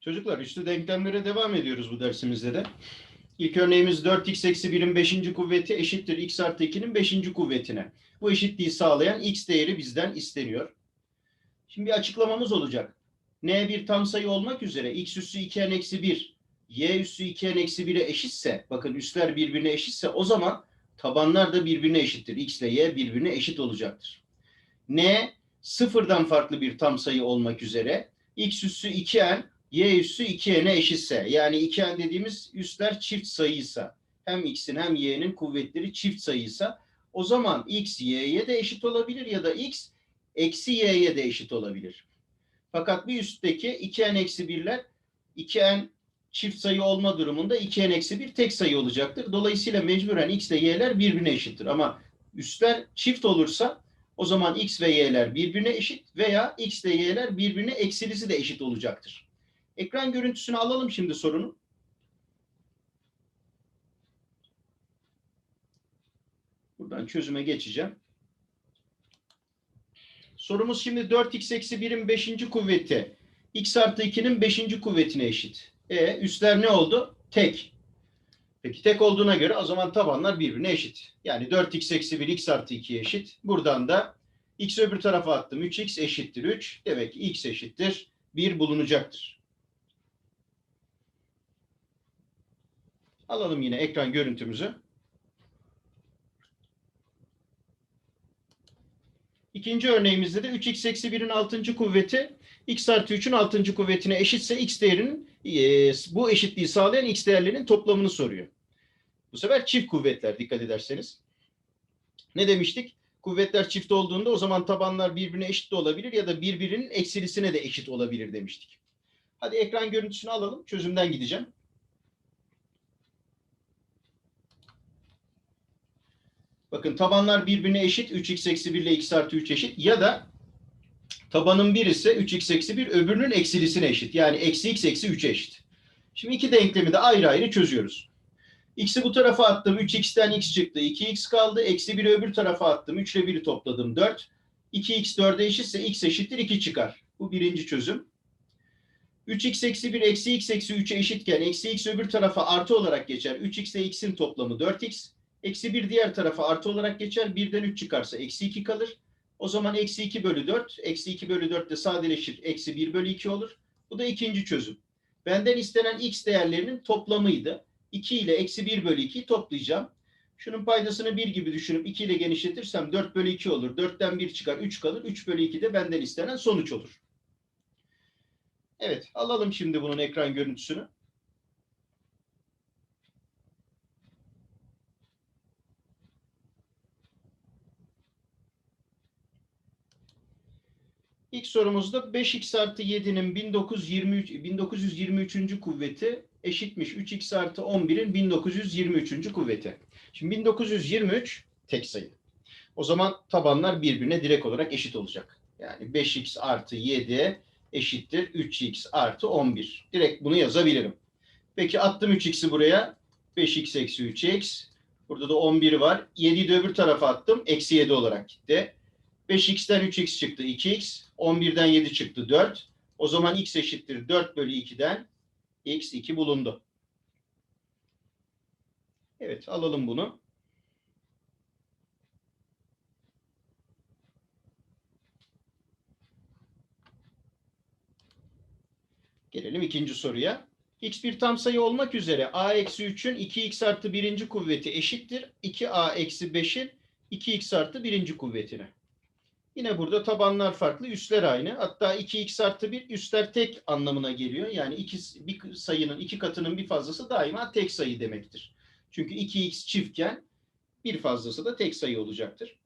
Çocuklar üstü denklemlere devam ediyoruz bu dersimizde de. İlk örneğimiz 4x eksi 1'in 5. kuvveti eşittir x artı 2'nin 5. kuvvetine. Bu eşitliği sağlayan x değeri bizden isteniyor. Şimdi bir açıklamamız olacak. n bir tam sayı olmak üzere x üssü 2n eksi 1, y üssü 2n eksi 1'e eşitse, bakın üsler birbirine eşitse o zaman tabanlar da birbirine eşittir. x ile y birbirine eşit olacaktır. n sıfırdan farklı bir tam sayı olmak üzere x üssü 2n y üssü 2n'e eşitse yani 2n dediğimiz üsler çift sayıysa hem x'in hem y'nin kuvvetleri çift sayıysa o zaman x y'ye de eşit olabilir ya da x eksi y'ye de eşit olabilir. Fakat bir üstteki 2n eksi 1'ler 2n çift sayı olma durumunda 2n eksi 1 tek sayı olacaktır. Dolayısıyla mecburen x ile y'ler birbirine eşittir. Ama üstler çift olursa o zaman x ve y'ler birbirine eşit veya x ile y'ler birbirine eksilisi de eşit olacaktır. Ekran görüntüsünü alalım şimdi sorunun. Buradan çözüme geçeceğim. Sorumuz şimdi 4x eksi 1'in 5. kuvveti x artı 2'nin 5. kuvvetine eşit. E üstler ne oldu? Tek. Peki tek olduğuna göre o zaman tabanlar birbirine eşit. Yani 4x eksi 1 x artı 2'ye eşit. Buradan da x öbür tarafa attım. 3x eşittir 3. Demek ki x eşittir 1 bulunacaktır. Alalım yine ekran görüntümüzü. İkinci örneğimizde de 3x eksi 1'in 6. kuvveti x artı 3'ün 6. kuvvetine eşitse x değerinin e, bu eşitliği sağlayan x değerlerinin toplamını soruyor. Bu sefer çift kuvvetler dikkat ederseniz. Ne demiştik? Kuvvetler çift olduğunda o zaman tabanlar birbirine eşit de olabilir ya da birbirinin eksilisine de eşit olabilir demiştik. Hadi ekran görüntüsünü alalım. Çözümden gideceğim. Bakın tabanlar birbirine eşit. 3x eksi 1 ile x artı 3 eşit. Ya da tabanın bir ise 3x eksi 1 öbürünün eksilisine eşit. Yani eksi x eksi 3'e eşit. Şimdi iki denklemi de ayrı ayrı çözüyoruz. X'i bu tarafa attım. 3x'ten x çıktı. 2x kaldı. Eksi 1'i öbür tarafa attım. 3 ile 1'i topladım. 4. 2x 4'e eşitse x eşittir 2 çıkar. Bu birinci çözüm. 3x eksi 1 eksi x eksi 3'e eşitken eksi x öbür tarafa artı olarak geçer. 3x ile x'in toplamı 4x. Eksi 1 diğer tarafa artı olarak geçer. 1'den 3 çıkarsa eksi 2 kalır. O zaman eksi 2 bölü 4. Eksi 2 bölü 4 de sadeleşir. Eksi 1 bölü 2 olur. Bu da ikinci çözüm. Benden istenen x değerlerinin toplamıydı. 2 ile eksi 1 bölü 2'yi toplayacağım. Şunun paydasını 1 gibi düşünüp 2 ile genişletirsem 4 bölü 2 olur. 4'ten 1 çıkar 3 kalır. 3 bölü 2 de benden istenen sonuç olur. Evet alalım şimdi bunun ekran görüntüsünü. İlk sorumuzda 5x artı 7'nin 1923, 1923. kuvveti eşitmiş 3x artı 11'in 1923. kuvveti. Şimdi 1923 tek sayı. O zaman tabanlar birbirine direkt olarak eşit olacak. Yani 5x artı 7 eşittir 3x artı 11. Direkt bunu yazabilirim. Peki attım 3x'i buraya. 5x eksi 3x. Burada da 11 var. 7'yi de öbür tarafa attım. Eksi 7 olarak gitti. 5x'ten 3x çıktı 2x. 11'den 7 çıktı 4. O zaman x eşittir 4 bölü 2'den x 2 bulundu. Evet alalım bunu. Gelelim ikinci soruya. x bir tam sayı olmak üzere a eksi 3'ün 2x artı birinci kuvveti eşittir. 2a eksi 5'in 2x artı birinci kuvvetine. Yine burada tabanlar farklı, üstler aynı. Hatta 2x artı 1 üstler tek anlamına geliyor. Yani iki, bir sayının iki katının bir fazlası daima tek sayı demektir. Çünkü 2x çiftken bir fazlası da tek sayı olacaktır.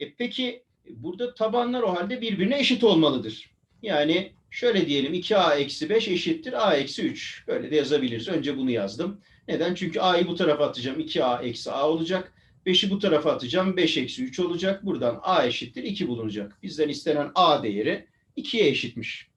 E peki burada tabanlar o halde birbirine eşit olmalıdır. Yani şöyle diyelim 2a eksi 5 eşittir a eksi 3. Böyle de yazabiliriz. Önce bunu yazdım. Neden? Çünkü a'yı bu tarafa atacağım. 2a eksi a olacak. 5'i bu tarafa atacağım. 5 eksi 3 olacak. Buradan a eşittir 2 bulunacak. Bizden istenen a değeri 2'ye eşitmiş.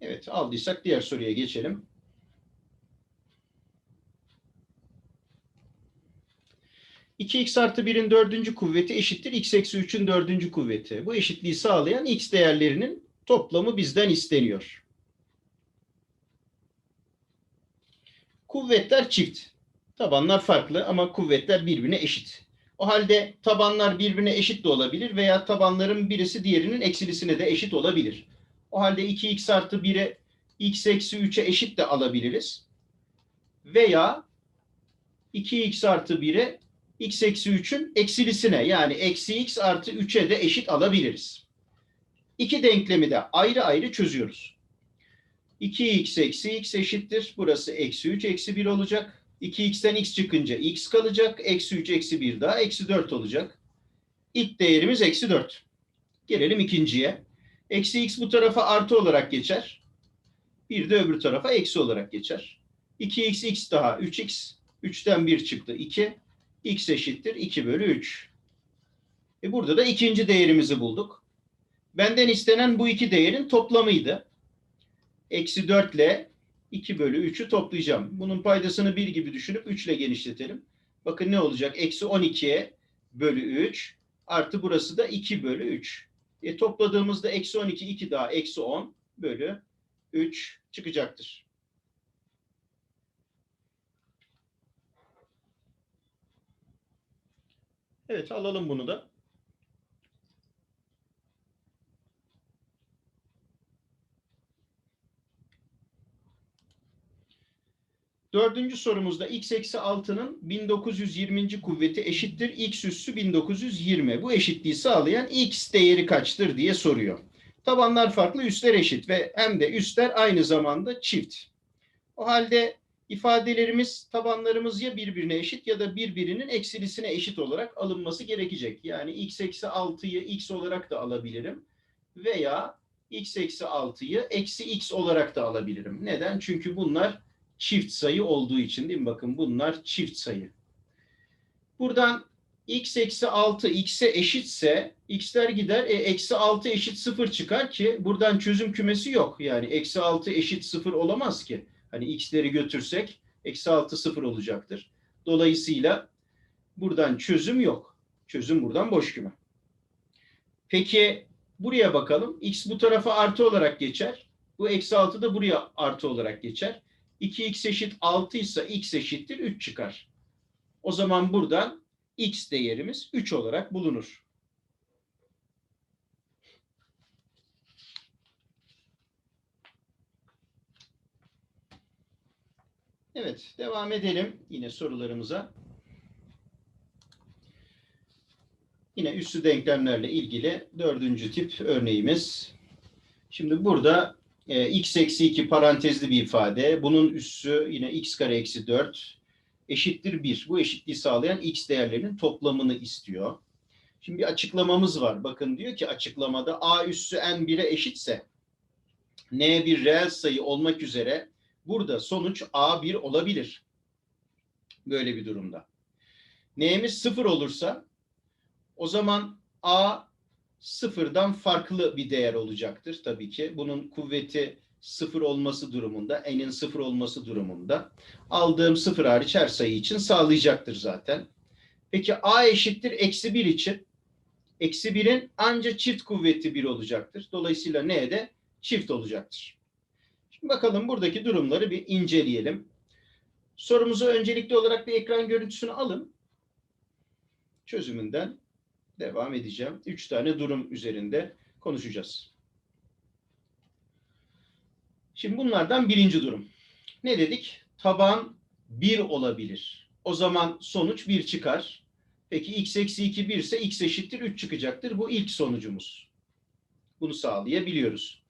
Evet aldıysak diğer soruya geçelim. 2x artı 1'in dördüncü kuvveti eşittir x eksi 3'ün dördüncü kuvveti. Bu eşitliği sağlayan x değerlerinin toplamı bizden isteniyor. Kuvvetler çift. Tabanlar farklı ama kuvvetler birbirine eşit. O halde tabanlar birbirine eşit de olabilir veya tabanların birisi diğerinin eksilisine de eşit olabilir. O halde 2x artı 1'e x eksi 3'e eşit de alabiliriz. Veya 2x artı 1'e x eksi 3'ün eksilisine yani eksi x artı 3'e de eşit alabiliriz. İki denklemi de ayrı ayrı çözüyoruz. 2x eksi x eşittir. Burası eksi 3 eksi 1 olacak. 2x'ten x çıkınca x kalacak. Eksi 3 eksi 1 daha eksi 4 olacak. İlk değerimiz eksi 4. Gelelim ikinciye. Eksi x bu tarafa artı olarak geçer. Bir de öbür tarafa eksi olarak geçer. 2x x daha 3x. 3'ten 1 çıktı 2. x eşittir 2 bölü 3. E burada da ikinci değerimizi bulduk. Benden istenen bu iki değerin toplamıydı. Eksi 4 ile 2 bölü 3'ü toplayacağım. Bunun paydasını 1 gibi düşünüp 3 ile genişletelim. Bakın ne olacak? Eksi 12'ye bölü 3 artı burası da 2 bölü 3. E, topladığımızda eksi 12, 2 daha eksi 10 bölü 3 çıkacaktır. Evet alalım bunu da. Dördüncü sorumuzda x eksi 6'nın 1920. kuvveti eşittir x üssü 1920. Bu eşitliği sağlayan x değeri kaçtır diye soruyor. Tabanlar farklı, üstler eşit ve hem de üstler aynı zamanda çift. O halde ifadelerimiz, tabanlarımız ya birbirine eşit ya da birbirinin eksilisine eşit olarak alınması gerekecek. Yani x eksi 6'yı x olarak da alabilirim veya x eksi 6'yı eksi x olarak da alabilirim. Neden? Çünkü bunlar çift sayı olduğu için değil mi? Bakın bunlar çift sayı. Buradan x eksi 6 x'e eşitse x'ler gider. E, eksi 6 eşit 0 çıkar ki buradan çözüm kümesi yok. Yani eksi 6 eşit 0 olamaz ki. Hani x'leri götürsek eksi 6 0 olacaktır. Dolayısıyla buradan çözüm yok. Çözüm buradan boş küme. Peki buraya bakalım. x bu tarafa artı olarak geçer. Bu eksi 6 da buraya artı olarak geçer. 2x eşit 6 ise x eşittir 3 çıkar. O zaman buradan x değerimiz 3 olarak bulunur. Evet, devam edelim yine sorularımıza. Yine üssü denklemlerle ilgili dördüncü tip örneğimiz. Şimdi burada e, x eksi 2 parantezli bir ifade. Bunun üssü yine x kare eksi 4 eşittir 1. Bu eşitliği sağlayan x değerlerinin toplamını istiyor. Şimdi bir açıklamamız var. Bakın diyor ki açıklamada a üssü n 1'e eşitse n bir reel sayı olmak üzere burada sonuç a1 olabilir. Böyle bir durumda. n'miz 0 olursa o zaman a sıfırdan farklı bir değer olacaktır tabii ki. Bunun kuvveti sıfır olması durumunda, n'in sıfır olması durumunda aldığım sıfır hariç her sayı için sağlayacaktır zaten. Peki a eşittir eksi bir için eksi birin ancak çift kuvveti bir olacaktır. Dolayısıyla n de çift olacaktır. Şimdi bakalım buradaki durumları bir inceleyelim. Sorumuzu öncelikli olarak bir ekran görüntüsünü alın. Çözümünden devam edeceğim. Üç tane durum üzerinde konuşacağız. Şimdi bunlardan birinci durum. Ne dedik? Taban 1 olabilir. O zaman sonuç 1 çıkar. Peki x eksi 2 1 ise x eşittir 3 çıkacaktır. Bu ilk sonucumuz. Bunu sağlayabiliyoruz.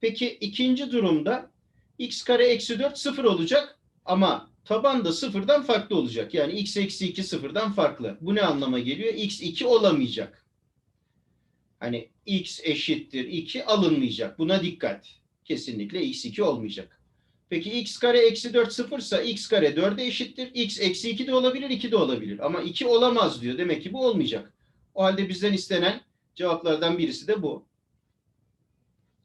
Peki ikinci durumda x kare eksi 4 0 olacak ama taban da sıfırdan farklı olacak. Yani x eksi 2 sıfırdan farklı. Bu ne anlama geliyor? x 2 olamayacak. Hani x eşittir 2 alınmayacak. Buna dikkat. Kesinlikle x 2 olmayacak. Peki x kare eksi 4 sıfırsa x kare 4'e eşittir. x eksi 2 de olabilir 2 de olabilir. Ama 2 olamaz diyor. Demek ki bu olmayacak. O halde bizden istenen cevaplardan birisi de bu.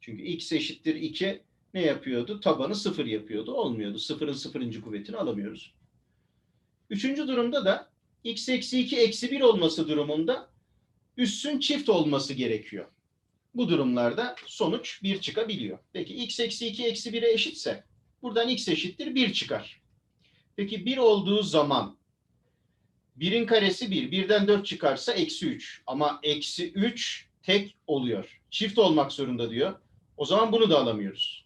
Çünkü x eşittir 2 ne yapıyordu? Tabanı sıfır yapıyordu. Olmuyordu. Sıfırın sıfırıncı kuvvetini alamıyoruz. Üçüncü durumda da x eksi 2 eksi 1 olması durumunda üssün çift olması gerekiyor. Bu durumlarda sonuç 1 çıkabiliyor. Peki x eksi 2 eksi 1'e eşitse buradan x eşittir 1 çıkar. Peki 1 olduğu zaman 1'in karesi 1. 1'den 4 çıkarsa eksi 3. Ama eksi 3 tek oluyor. Çift olmak zorunda diyor. O zaman bunu da alamıyoruz.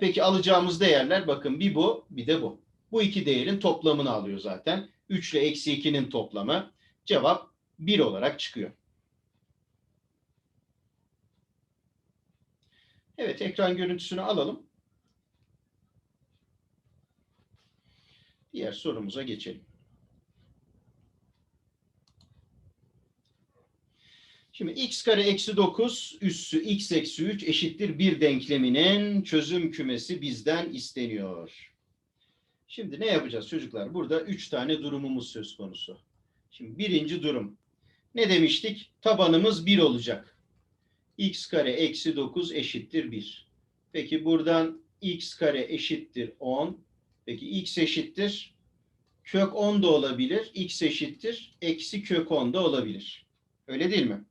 Peki alacağımız değerler bakın bir bu bir de bu. Bu iki değerin toplamını alıyor zaten. 3 ile eksi 2'nin toplamı. Cevap 1 olarak çıkıyor. Evet ekran görüntüsünü alalım. Diğer sorumuza geçelim. Şimdi x kare eksi 9 üssü x eksi 3 eşittir bir denkleminin çözüm kümesi bizden isteniyor. Şimdi ne yapacağız çocuklar? Burada 3 tane durumumuz söz konusu. Şimdi birinci durum. Ne demiştik? Tabanımız 1 olacak. x kare eksi 9 eşittir 1. Peki buradan x kare eşittir 10. Peki x eşittir kök 10 da olabilir. x eşittir eksi kök 10 da olabilir. Öyle değil mi?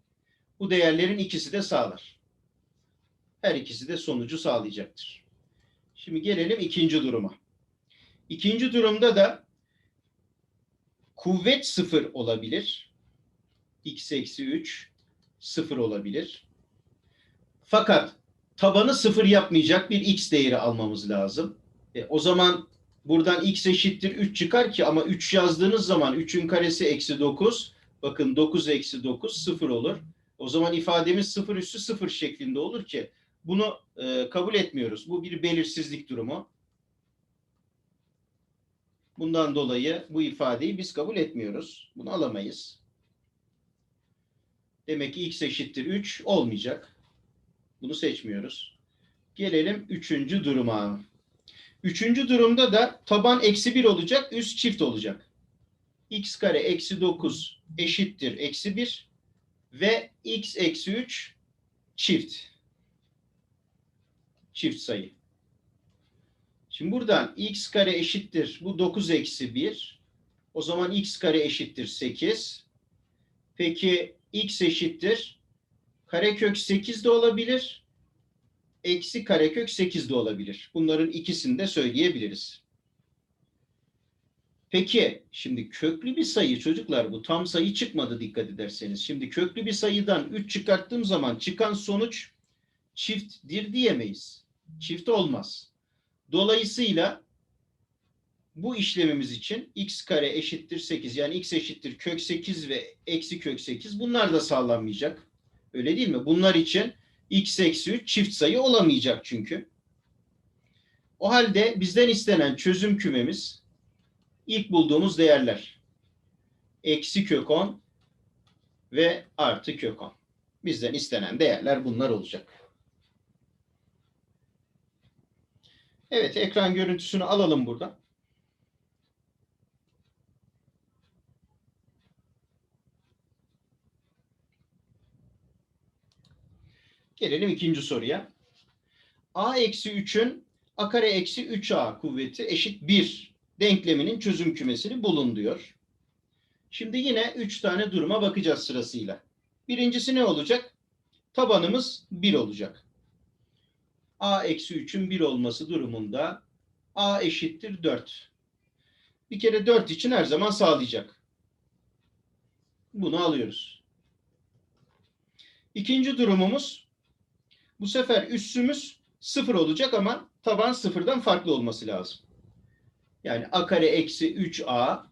Bu değerlerin ikisi de sağlar. Her ikisi de sonucu sağlayacaktır. Şimdi gelelim ikinci duruma. İkinci durumda da kuvvet sıfır olabilir. x eksi 3 sıfır olabilir. Fakat tabanı sıfır yapmayacak bir x değeri almamız lazım. E, o zaman buradan x eşittir 3 çıkar ki ama 3 yazdığınız zaman 3'ün karesi eksi 9. Bakın 9 eksi 9 sıfır olur. O zaman ifademiz sıfır üssü sıfır şeklinde olur ki bunu e, kabul etmiyoruz. Bu bir belirsizlik durumu. Bundan dolayı bu ifadeyi biz kabul etmiyoruz. Bunu alamayız. Demek ki x eşittir 3 olmayacak. Bunu seçmiyoruz. Gelelim üçüncü duruma. Üçüncü durumda da taban eksi 1 olacak, üst çift olacak. x kare eksi 9 eşittir eksi 1 ve x eksi 3 çift. Çift sayı. Şimdi buradan x kare eşittir. Bu 9 eksi 1. O zaman x kare eşittir 8. Peki x eşittir. Karekök 8 de olabilir. Eksi karekök 8 de olabilir. Bunların ikisini de söyleyebiliriz. Peki şimdi köklü bir sayı çocuklar bu tam sayı çıkmadı dikkat ederseniz. Şimdi köklü bir sayıdan 3 çıkarttığım zaman çıkan sonuç çifttir diyemeyiz. Çift olmaz. Dolayısıyla bu işlemimiz için x kare eşittir 8 yani x eşittir kök 8 ve eksi kök 8 bunlar da sağlanmayacak. Öyle değil mi? Bunlar için x eksi 3 çift sayı olamayacak çünkü. O halde bizden istenen çözüm kümemiz ilk bulduğumuz değerler. Eksi kök 10 ve artı kök 10. Bizden istenen değerler bunlar olacak. Evet, ekran görüntüsünü alalım burada. Gelelim ikinci soruya. a eksi 3'ün a kare eksi 3a kuvveti eşit 1 denkleminin çözüm kümesini bulun diyor. Şimdi yine 3 tane duruma bakacağız sırasıyla. Birincisi ne olacak? Tabanımız 1 olacak. a eksi 3'ün 1 olması durumunda a eşittir 4. Bir kere 4 için her zaman sağlayacak. Bunu alıyoruz. İkinci durumumuz bu sefer üssümüz 0 olacak ama taban sıfırdan farklı olması lazım. Yani a kare eksi 3a.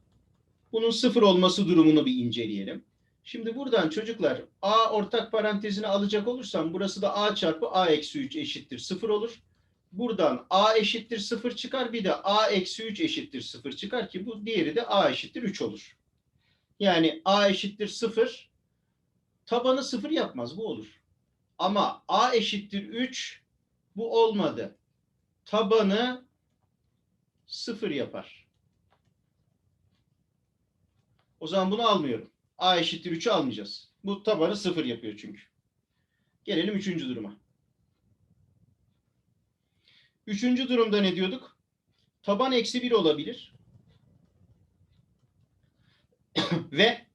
Bunun sıfır olması durumunu bir inceleyelim. Şimdi buradan çocuklar a ortak parantezine alacak olursam burası da a çarpı a eksi 3 eşittir sıfır olur. Buradan a eşittir sıfır çıkar bir de a eksi 3 eşittir sıfır çıkar ki bu diğeri de a eşittir 3 olur. Yani a eşittir sıfır tabanı sıfır yapmaz bu olur. Ama a eşittir 3 bu olmadı. Tabanı sıfır yapar. O zaman bunu almıyorum. A eşittir 3'ü almayacağız. Bu tabanı sıfır yapıyor çünkü. Gelelim üçüncü duruma. Üçüncü durumda ne diyorduk? Taban eksi 1 olabilir. Ve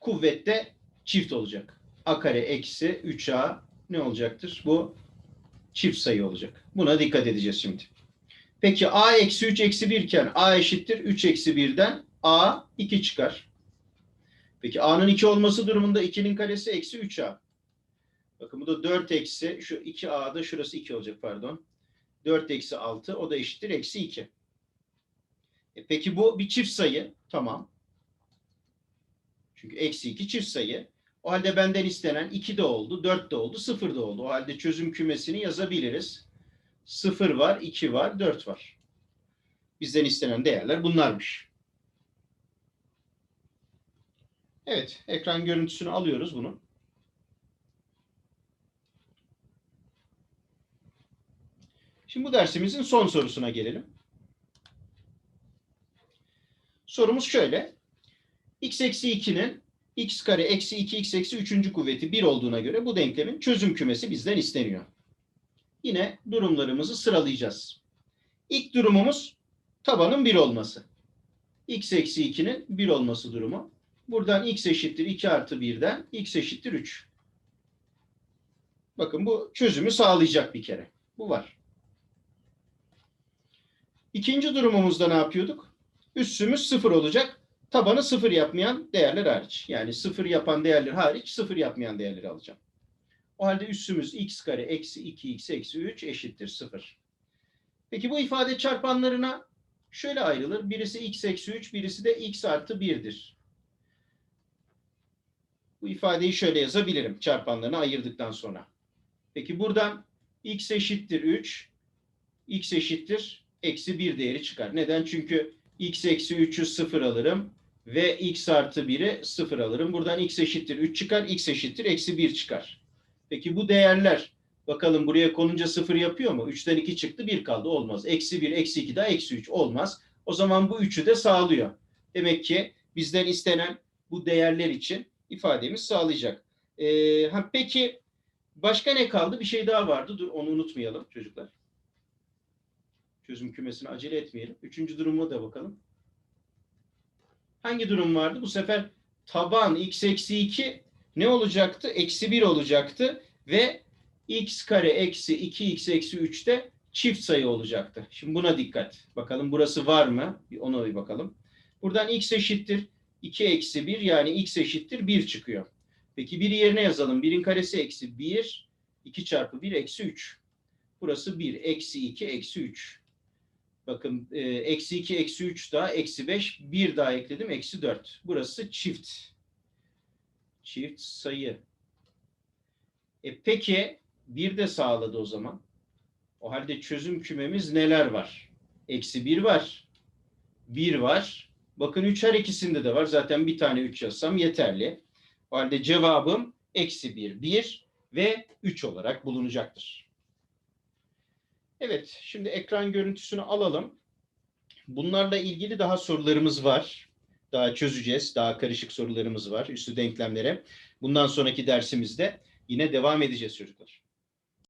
kuvvette çift olacak. A kare eksi 3A ne olacaktır? Bu çift sayı olacak. Buna dikkat edeceğiz şimdi. Peki A eksi 3 eksi 1 iken A eşittir 3 eksi 1'den A 2 çıkar. Peki A'nın 2 olması durumunda 2'nin karesi eksi 3A. Bakın bu da 4 eksi şu 2A'da şurası 2 olacak pardon. 4 eksi 6 o da eşittir eksi 2. E peki bu bir çift sayı. Tamam. Çünkü eksi 2 çift sayı. O halde benden istenen 2 de oldu, 4 de oldu, 0 da oldu. O halde çözüm kümesini yazabiliriz. 0 var, 2 var, 4 var. Bizden istenen değerler bunlarmış. Evet, ekran görüntüsünü alıyoruz bunu. Şimdi bu dersimizin son sorusuna gelelim. Sorumuz şöyle. x eksi 2'nin x kare eksi 2x eksi 3. kuvveti 1 olduğuna göre bu denklemin çözüm kümesi bizden isteniyor. Yine durumlarımızı sıralayacağız. İlk durumumuz tabanın 1 olması. x eksi 2'nin 1 olması durumu. Buradan x eşittir 2 artı 1'den x eşittir 3. Bakın bu çözümü sağlayacak bir kere. Bu var. İkinci durumumuzda ne yapıyorduk? Üssümüz 0 olacak. Tabanı 0 yapmayan değerler hariç. Yani 0 yapan değerler hariç 0 yapmayan değerleri alacağım. O halde üssümüz x kare eksi 2x eksi 3 eşittir 0. Peki bu ifade çarpanlarına şöyle ayrılır. Birisi x eksi 3, birisi de x artı 1'dir. Bu ifadeyi şöyle yazabilirim çarpanlarına ayırdıktan sonra. Peki buradan x eşittir 3, x eşittir eksi 1 değeri çıkar. Neden? Çünkü x eksi 3'ü 0 alırım ve x artı 1'i 0 alırım. Buradan x eşittir 3 çıkar, x eşittir eksi 1 çıkar. Peki bu değerler bakalım buraya konunca 0 yapıyor mu? 3'ten 2 çıktı 1 kaldı olmaz. Eksi 1, eksi 2 daha eksi 3 olmaz. O zaman bu 3'ü de sağlıyor. Demek ki bizden istenen bu değerler için ifademiz sağlayacak. Ee, ha, peki başka ne kaldı? Bir şey daha vardı. Dur onu unutmayalım çocuklar. Çözüm kümesine acele etmeyelim. Üçüncü duruma da bakalım. Hangi durum vardı? Bu sefer taban x eksi 2 ne olacaktı? Eksi 1 olacaktı ve x kare eksi 2x eksi 3 de çift sayı olacaktı. Şimdi buna dikkat. Bakalım burası var mı? Ona bir bakalım. Buradan x eşittir 2 eksi 1 yani x eşittir 1 çıkıyor. Peki 1'i yerine yazalım. 1'in karesi eksi 1. 2 çarpı 1 eksi 3. Burası 1. Eksi 2 eksi 3. Bakın e, eksi 2 eksi 3 daha eksi 5. 1 daha ekledim. Eksi 4. Burası çift. Çift sayı. E peki bir de sağladı o zaman. O halde çözüm kümemiz neler var? Eksi 1 var. 1 var. Bakın 3 her ikisinde de var. Zaten bir tane 3 yazsam yeterli. O halde cevabım eksi 1, 1 ve 3 olarak bulunacaktır. Evet, şimdi ekran görüntüsünü alalım. Bunlarla ilgili daha sorularımız var. Daha çözeceğiz. Daha karışık sorularımız var üstü denklemlere. Bundan sonraki dersimizde yine devam edeceğiz çocuklar.